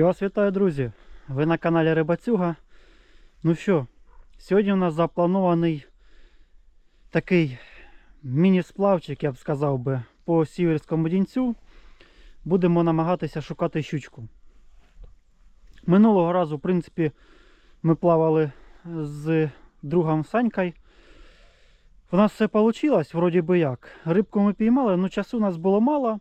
Я вас вітаю, друзі! Ви на каналі Рибацюга. Ну що, сьогодні у нас запланований такий міні-сплавчик, я б сказав би, по сіверському дінцю. Будемо намагатися шукати щучку. Минулого разу, в принципі, ми плавали з другом Санькою. У нас все вийшло, вроді би як. Рибку ми піймали, але часу у нас було мало.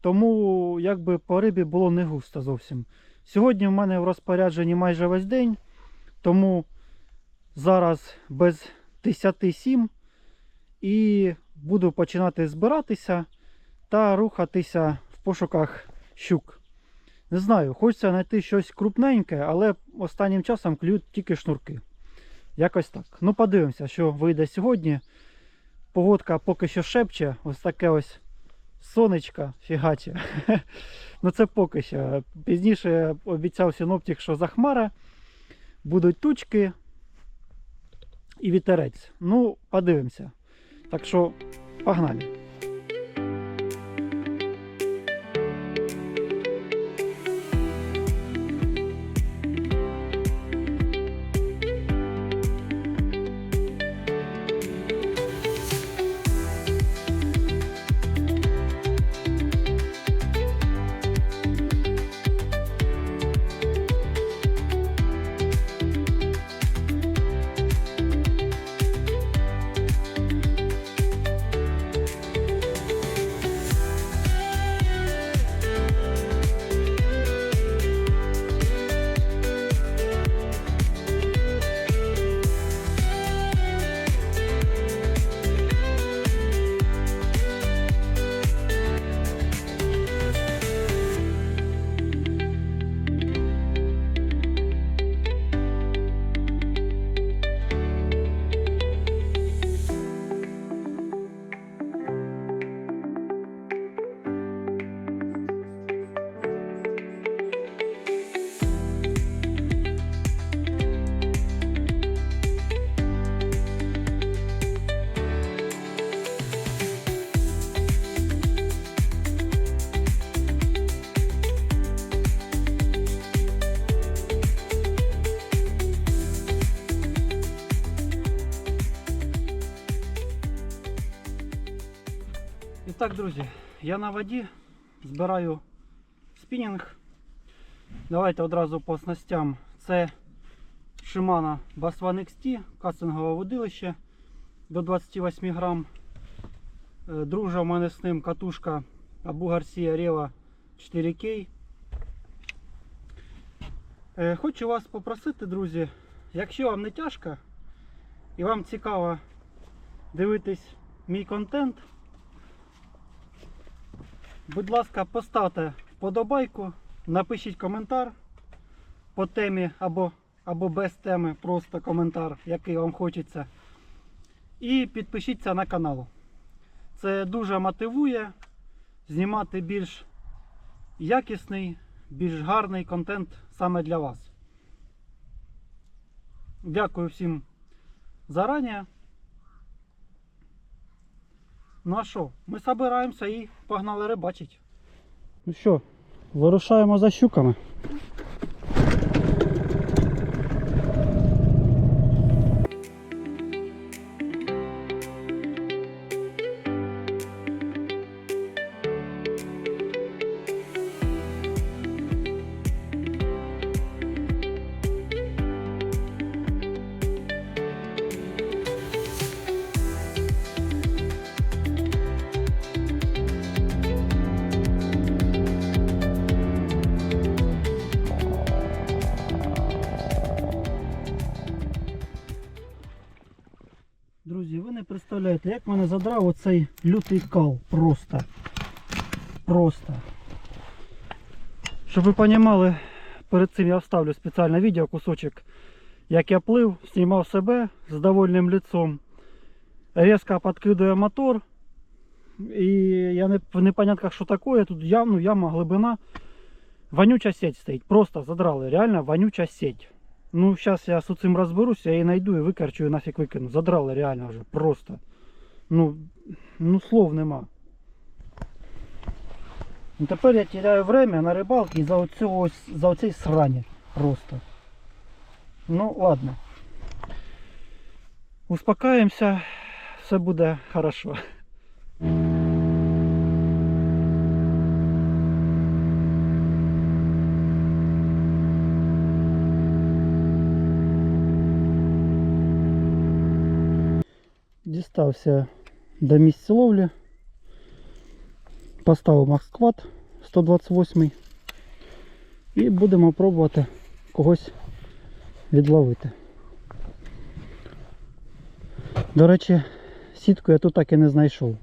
Тому якби по рибі було не густо зовсім. Сьогодні в мене в розпорядженні майже весь день, тому зараз без 10-7 і буду починати збиратися та рухатися в пошуках щук. Не знаю, хочеться знайти щось крупненьке, але останнім часом клюють тільки шнурки. Якось так. Ну, подивимося, що вийде сьогодні. Погодка поки що шепче, ось таке ось сонечка фігаче. ну це поки що. Пізніше обіцяв синоптик, що захмара, будуть тучки і вітерець. Ну, подивимося. Так що, погнали. Так, друзі, я на воді збираю спінінг. Давайте одразу по снастям. Це Shimano Bass XT, кастингове водилище до 28 грам. Е, Дружа в мене з ним катушка Abu Garcia Reva 4K. Е, Хочу вас попросити, друзі, якщо вам не тяжко і вам цікаво дивитись мій контент, Будь ласка, поставте вподобайку, напишіть коментар по темі або, або без теми, просто коментар, який вам хочеться. І підпишіться на канал. Це дуже мотивує знімати більш якісний, більш гарний контент саме для вас. Дякую всім зарані. Ну а що, ми збираємося і погнали рибачити. Ну що, вирушаємо за щуками. Не представляєте, як мене задрав оцей лютий кал. Просто. Просто. Щоб ви розуміли, перед цим я вставлю спеціальне відео, кусочок, як я плив, знімав себе з довольним лицом. Резко підкидує мотор. І я не в непонятках, що таке. Тут ну, яма, глибина. Вонюча сеть стоїть. Просто задрали. Реально вонюча сеть. Ну, зараз я з цим розберуся, я її знайду і викарчу і нафіг викину. Задрали реально вже. Просто. Ну, ну слов нема. Ну, тепер я теряю время на рибалки за ось- за оцей срані просто. Ну, ладно. Успокаємося, все буде хорошо. Дістався до місця ловлі. Поставив Максквад 128 і будемо пробувати когось відловити. До речі, сітку я тут так і не знайшов.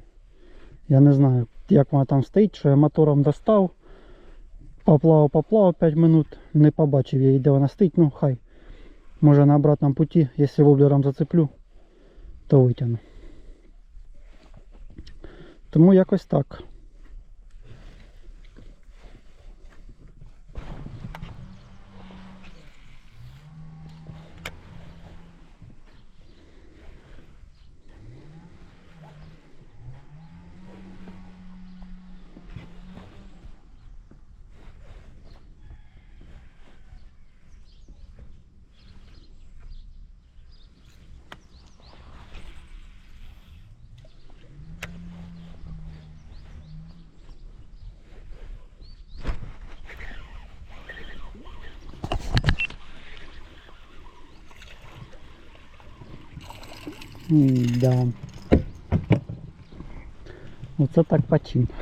Я не знаю, як вона там стоїть, що я мотором достав, поплавав, поплавав 5 минут, не побачив її, де вона стоїть, ну хай. Може на обратному путі, якщо воблером зацеплю, то витягну. Тому якось так. Да. Оце так почин.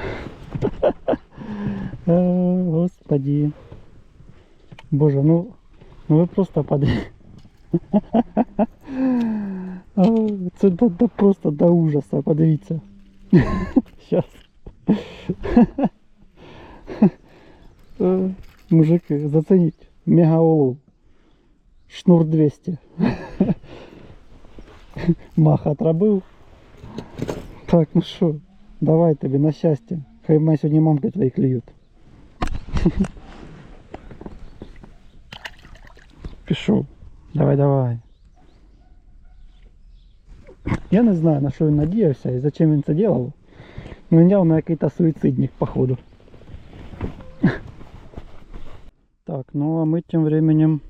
Е, Господи. Боже, ну, ну ви просто подивіться. А, Це до, до, просто до ужаса, подивіться. Сейчас. Е, Мужики, зацініть. Мега улов. Шнур 200. Мах отробив. Так, ну що, давай тобі на щастя. Хай мене сьогодні мамки твої клюють. Пішов. Давай, давай. Я не знаю, на що він надіявся і зачем він це делал. Ну, явно на який-то суїцидник, походу. Так, ну а мы тем временем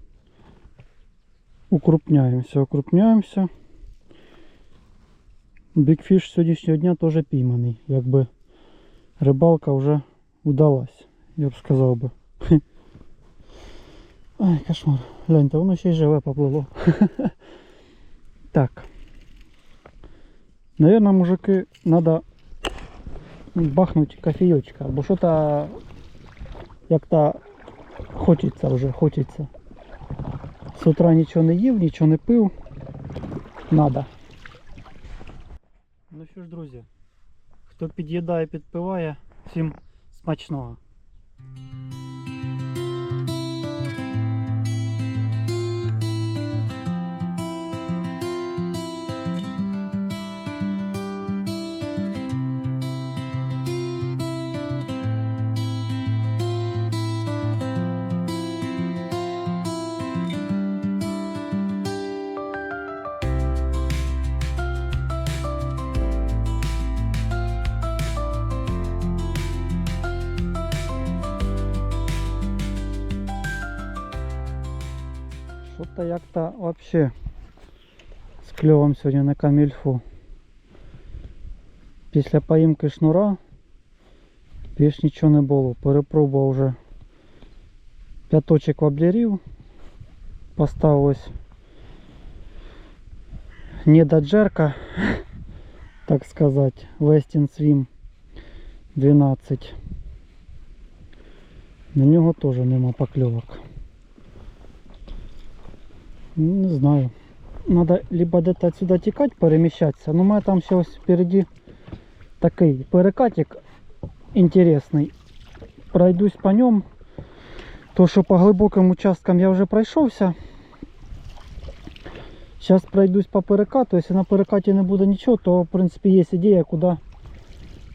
укрупняемся, укрупняемся. Бікфіш сьогоднішнього дня теж пійманий. Якби рибалка вже удалась, я б сказав би. Ай, кошмар. Гляньте, воно ще й живе поплило. Так. Наверное, мужики, надо бахнуть кофеечка, бо що-то як-то хочеться вже, хочеться. З утра нічого не їв, нічого не пив. Надо. Ну що ж, друзі, хто під'їдає, підпиває, всім смачного. Що-то як-то вообще з кльовом сьогодні на камільфу. Після поїмки шнура більш нічого не було. Перепробував вже п'яточок воблерів. Поставив ось не до джерка, так сказати, Westin Swim 12. На нього теж нема покльовок. Ну, Не знаю. Надо либо где-то отсюда текать, перемещаться. Но у меня там ось впереди такий перекатик интересный. Пройдусь по нем. То, що по глибоким участкам я вже пройшовся. Зараз пройдусь по перекату. Якщо на перекаті не буде нічого, то в принципі є ідея, куди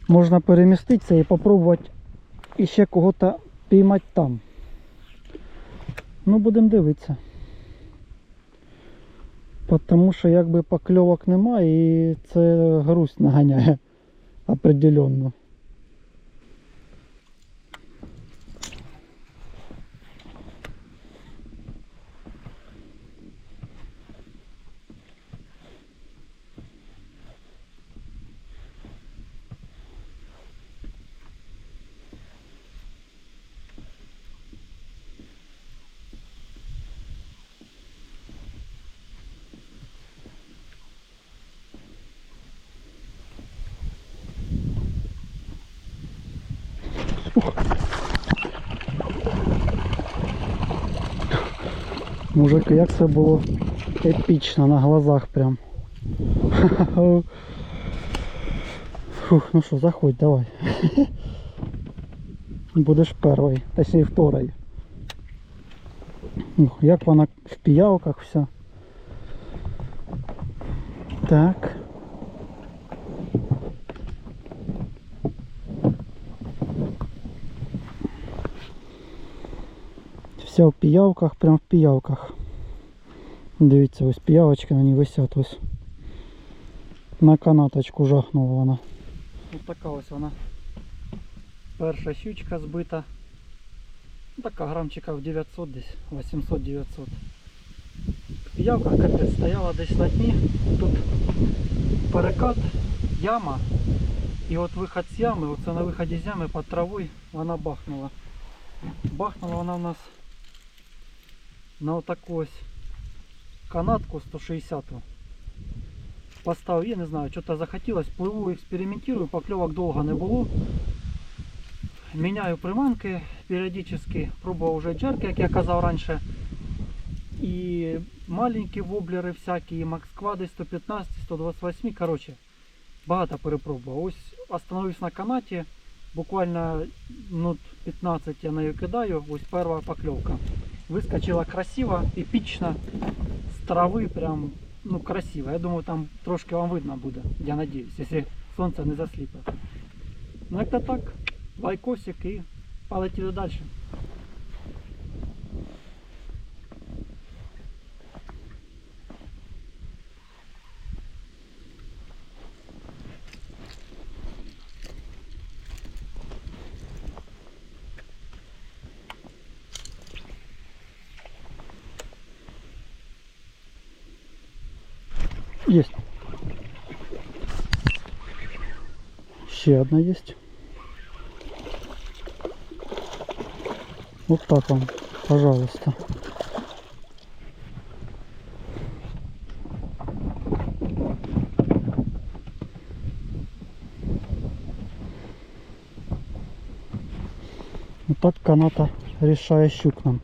можна переміститися і спробувати іще кого-то піймати там. Ну, будемо дивитися. Потому що якби покльовок немає і це грусть наганяє определенно. Мужики, як це було епічно на глазах прям. Фух, ну що, заходь, давай. Будеш перший, точніше вторий. Як вона в піявках вся. Так. Вся в піявках, прям в піявках. Дивіться, ось піявочки на ній висять ось. На канаточку жахнула вона. Ось така ось вона. Перша щучка збита. Ну, Така грамчиків 900 десь, 800-900. Піявка капець стояла десь на дні. Тут перекат, яма. І от виход з ями, оце на виході з ями під травою вона бахнула. Бахнула вона в нас на отаку ось канатку 160 Поставив, я не знаю, що-то захотілось, пливу, експериментую, покльовок довго не було. Міняю приманки періодично, пробував вже джерки, як я казав раніше. І маленькі воблери всякі, і максквади 115, 128, коротше, багато перепробував. Ось остановився на канаті, буквально минут 15 я на нею кидаю, ось перша покльовка. Выскочила красиво, эпично, с травы прям, ну, красиво. Я думаю, там трошки вам видно буде, я надіюсь, якщо сонце не засліпе. Ну, як то так, лайкосик і полетіли далі. Есть. Ще одна есть. Вот так вам, пожалуйста. Вот так каната решає щук нам.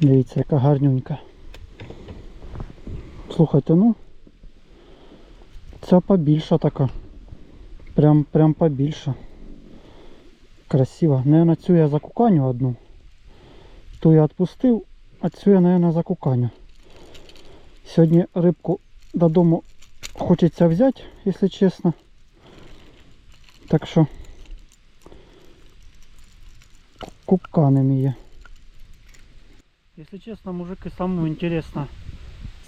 Дивіться, яка гарнюнька. Слухайте, ну. Ця побільша така. Прям, прям побільша. Красиво. Наверно, цю я закуканю одну. Ту я відпустив, а цю я, наверно, закуканю. Сьогодні рибку додому хочеться взяти, якщо чесно. Так що купканем її. Якщо чесно, мужики, самому інтересно,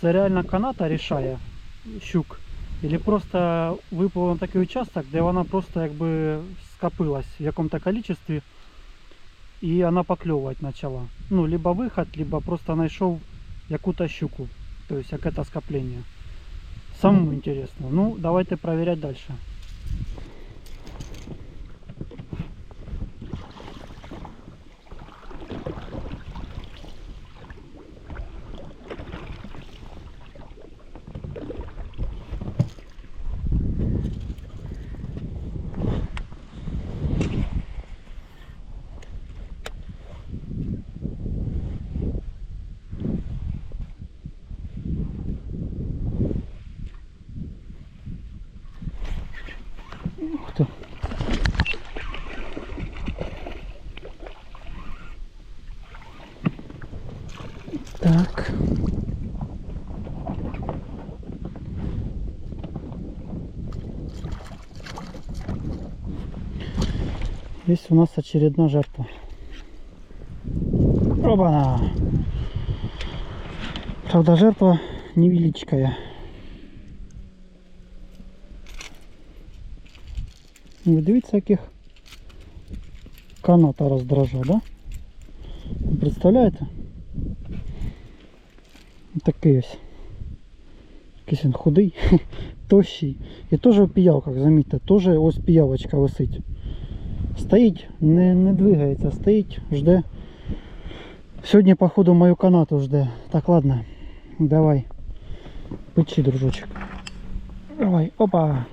це реально каната рішає щук. Или просто випав на такий участок, де вона просто якби скопилась в якому-то количестві і вона покльовувати почала. Ну, либо виход, либо просто знайшов яку-то щуку. То есть як это скопление. Самому интересно. Ну, давайте проверять дальше. Здесь у нас очередная жертва. Оба! Правда, жертва невеличкая. Ви дивіться, яких каната роздража, да? Ви Представляєте? Такий ось. Якийсь він худий, тощий. І теж в піявках, замітьте, теж ось піявочка висить. Стоїть, не, не двигається, стоїть, жде. Сьогодні, походу, мою канату жде. Так, ладно, давай. Печи, дружочек. Давай, опа.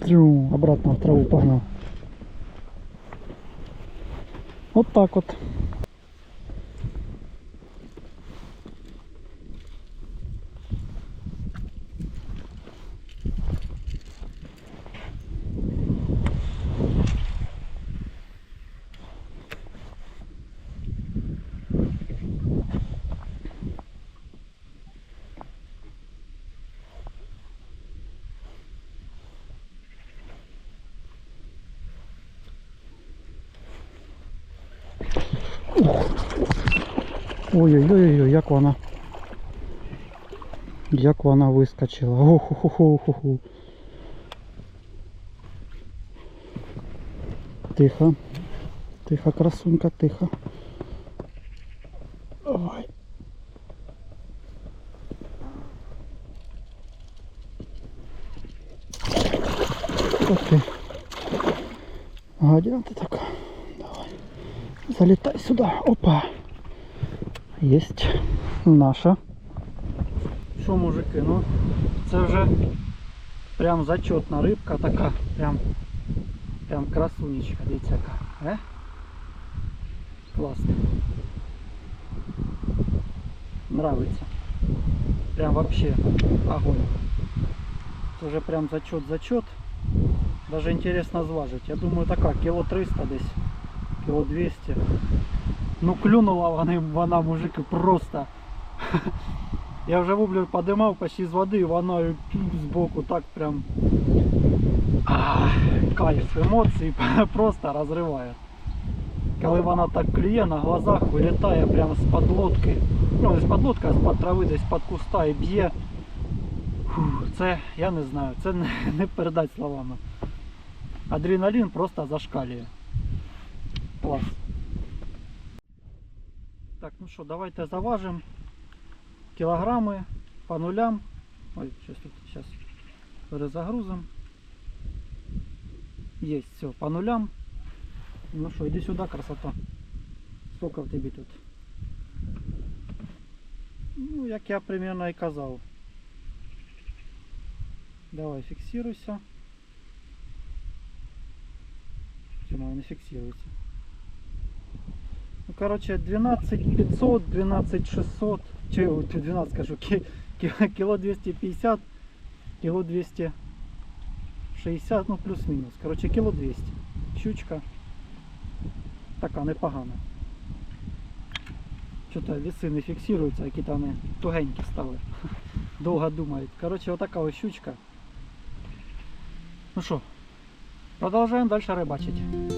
Трю, обратно в траву погнал. Вот так вот. Ой-ой-ой, як вона. Як вона вискочила. Оху-ху-ху-ху. Тихо. Тихо, красунька, тихо. Залетай сюда. Опа. Єсть наша. Що, мужики, ну це вже прям зачетна рибка така, прям прям красунечка, дивіться яка. Е? Класно. Нравится. Прям вообще огонь. Це вже прям зачет зачет. Даже интересно зважить. Я думаю така, кіло 300 десь, Кіло 200. Ну клюнула вона, вона мужики просто. Я вже воблер подимав почти з води, вона збоку так прям а, кайф емоцій просто розриває. Коли вона так клює на глазах, вилітає прямо з-під лодки. Ну не з-під лодки, а з-під трави десь під куста і б'є. Це я не знаю, це не, не передати словами. Адреналін просто зашкалює. Клас. Так, ну що, давайте заважимо кілограми по нулям. Ой, щось тут зараз перезагрузимо. Є, все, по нулям. Ну що, іди сюди, красота. Сколько в тебе тут? Ну, як я примерно і казав. Давай, фіксируйся. Чому не фіксирується? Короче, 12 500, 12 600, чи, о, 12 скажу, ки- ки- кило 250, кило 260, ну плюс-мінус. Короче, кило 200. Щучка. Така непогана. Що-то веси не фіксуються, які-то вони тугенькі стали. Довго думають. Короче, отака ось щучка. Ну що, продовжуємо далі рибачити.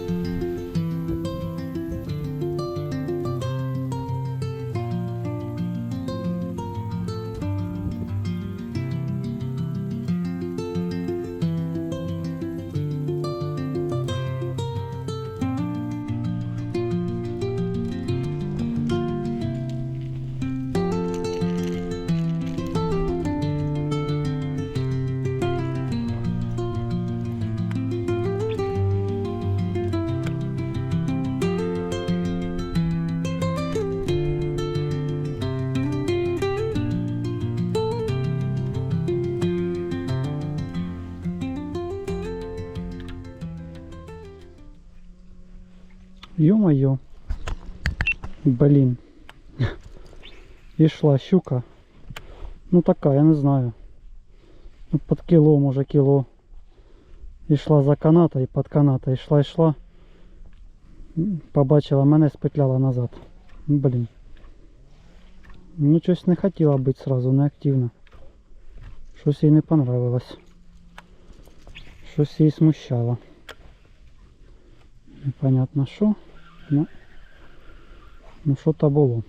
Ё-моё. Блин. Ішла щука. Ну така, я не знаю. Ну, під кіло, може кіло. Ішла за каната і під каната. Ішла, йшла. М, Побачила мене, спетляла назад. Блін. Ну щось не хотіла бути сразу, не активно. Щось їй не понравилось. Щось її смущало. Непонятно що. Ну, ну що то було.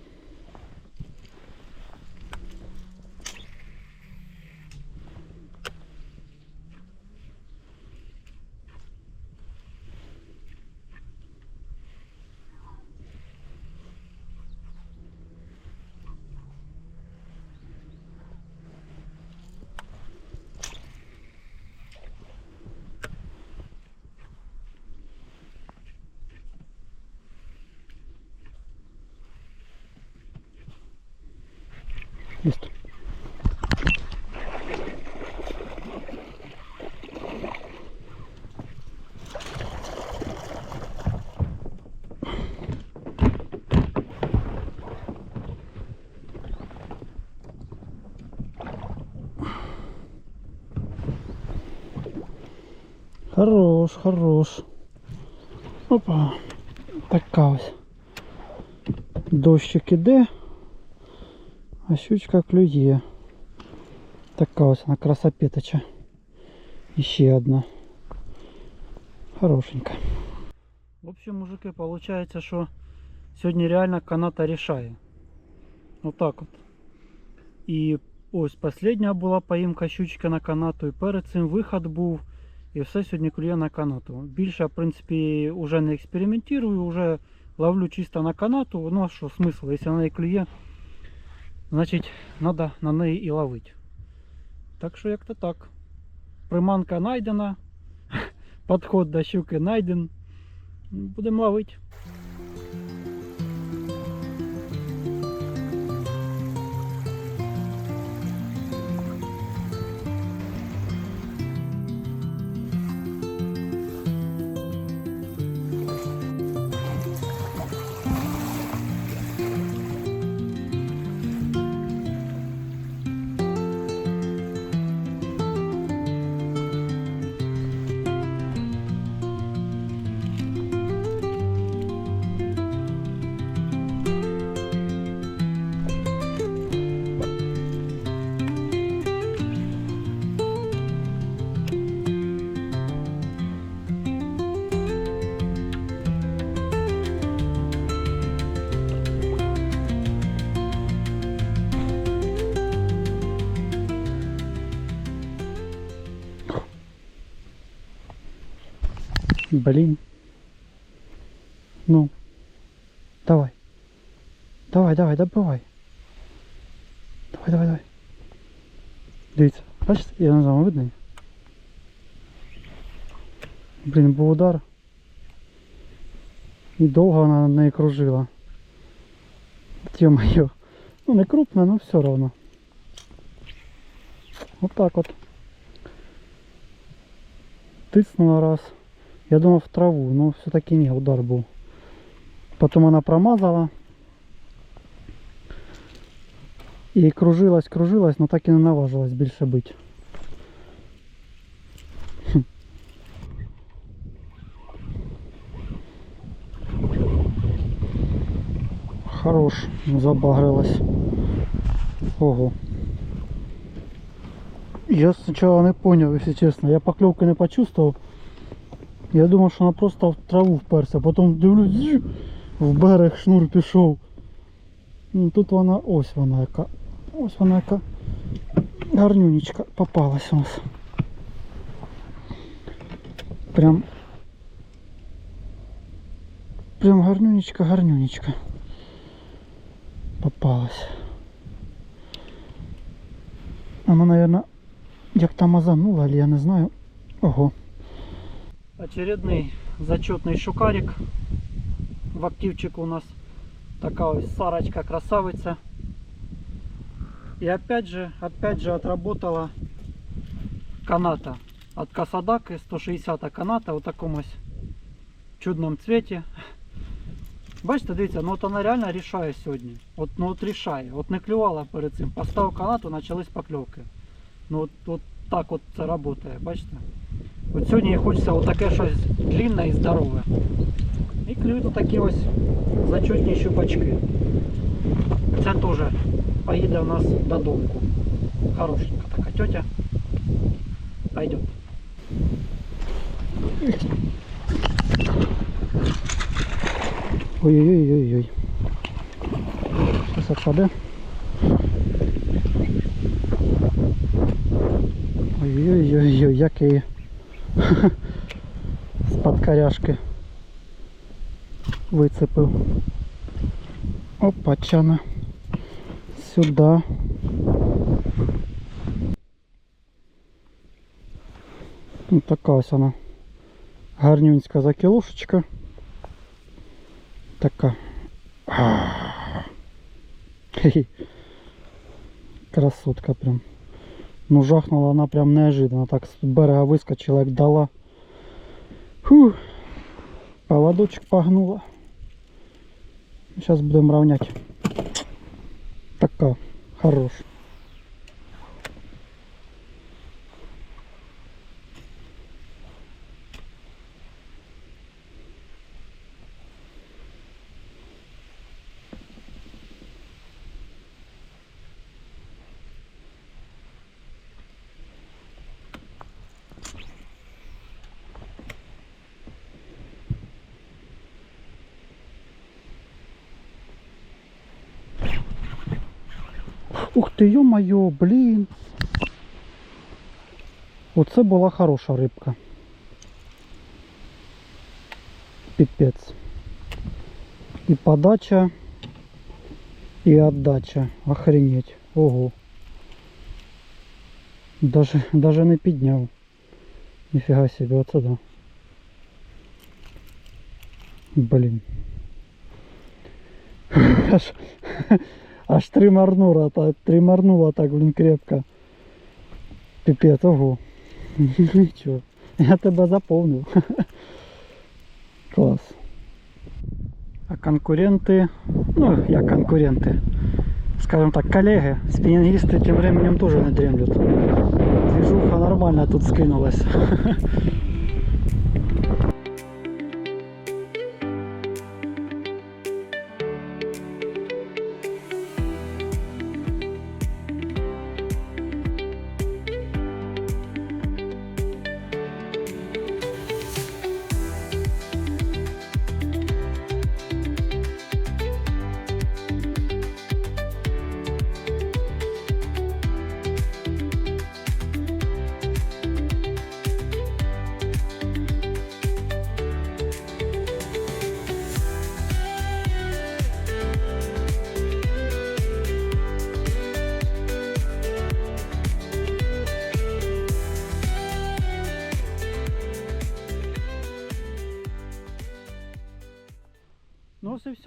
Есть. Хорош, хорош. Опа, така ось. Дощик іде. а щучка клює. Така ось вона красопеточа. І ще одна. Хорошенька. В общем, мужики, получается, що сьогодні реально каната рішає. Отак от. І ось последня була поїмка щучки на канату, і перед цим виход був. І все сьогодні клює на канату. Більше, в принципі, вже не експериментую, вже ловлю чисто на канату. Ну а що смисл? Якщо на неї клює, Значить треба на неї і ловити. Так що як-то так. Приманка знайдена, підход до щуки знайден. Будемо ловити. Блин. Ну. Давай. Давай, давай, добивай. Давай, давай, давай. Дивіться, бачите, я не знаю, видно? Блін, був удар. І довго вона нею кружила. Ё-моё. Ну не крупно, но все равно. Вот так вот. Тиснула раз. Я думал в траву, но все-таки не, удар был. Потом она промазала. И кружилась, кружилась, но так и не наважилась більше бить. Хм. Хорош, забагрилась. Ого. Я сначала не понял, если честно. Я поклевки не почувствовал. Я думав, що вона просто в траву вперся, потім дивлюсь, в берег шнур пішов. Ну, Тут вона ось вона яка. Ось вона яка гарнюнечка попалась у нас. Прям. Прям гарнюнечка, гарнюнечка. Попалась. Она, наверное, як там мазанула, але я не знаю. Ого. Очередный зачетный шукарик. В активчику у нас такая вот Сарочка красавица. И опять же, опять же отработала каната. От Касадаки 160 каната в такому ось чудному цвіті. Бачите, дивіться, ну от вона реально рішає сьогодні. От, ну от рішає. От не клювала перед цим. Поставив канату, почались покльовки. Ну от, от так от це працює, бачите? От сьогодні хочеться отаке щось длинне і здорове. І клюють такі ось зачутні щупачки. Це теж поїде у нас додому. Хорошенька така тетя. Пойдет. Ой-ой-ой-ой-ой. Сейчас отпаде. Ой-ой-ой-ой, як я її з-під коряшки вицепив. Опачана. Сюди. Ну, така ось вона. Гарнюнська закілушечка. Така. Хе-хе. Красотка прям. Ну жахнула она прям неожиданно. Так с берега выскочила, як дала. Фух. Поводочек погнула. Сейчас будем равнять. Така. Хорош. Ух ти, йо-моє, блін. Оце була хороша рибка. Піпець. І подача, і отдача. Охренеть. Ого. Даже, даже не підняв. Ніфіга себе, оце да. Блін. Аж, Аж тримарнула, тримарнула так, блін, крепко. Піпець, ого. Нічого. Я тебе заповнив. Клас. А конкуренти, ну як конкуренти, скажем так, колеги, спінінгісти тим временем теж не дремлють. Движуха нормально тут скинулась.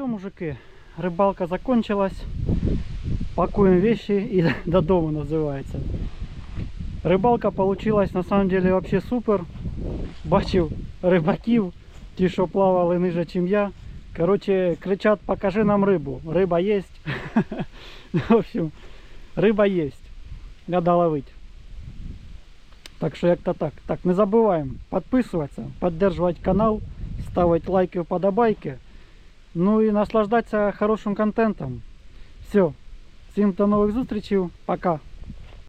все, мужики. Рибалка закончилась. Пакуємо вещи і додому називається. Рибалка получилась на самом деле вообще супер. Бачив рибаків, ті, що плавали ниже, чим я. Короче, кричать, покажи нам рибу. Риба есть. В общем, риба есть. Надо ловить. Так що як-то так. Так, не забуваємо підписуватися, підтримувати канал, ставити лайки, вподобайки. Ну і наслаждатися хорошим контентом. Все. Всім до нових зустрічей. Пока.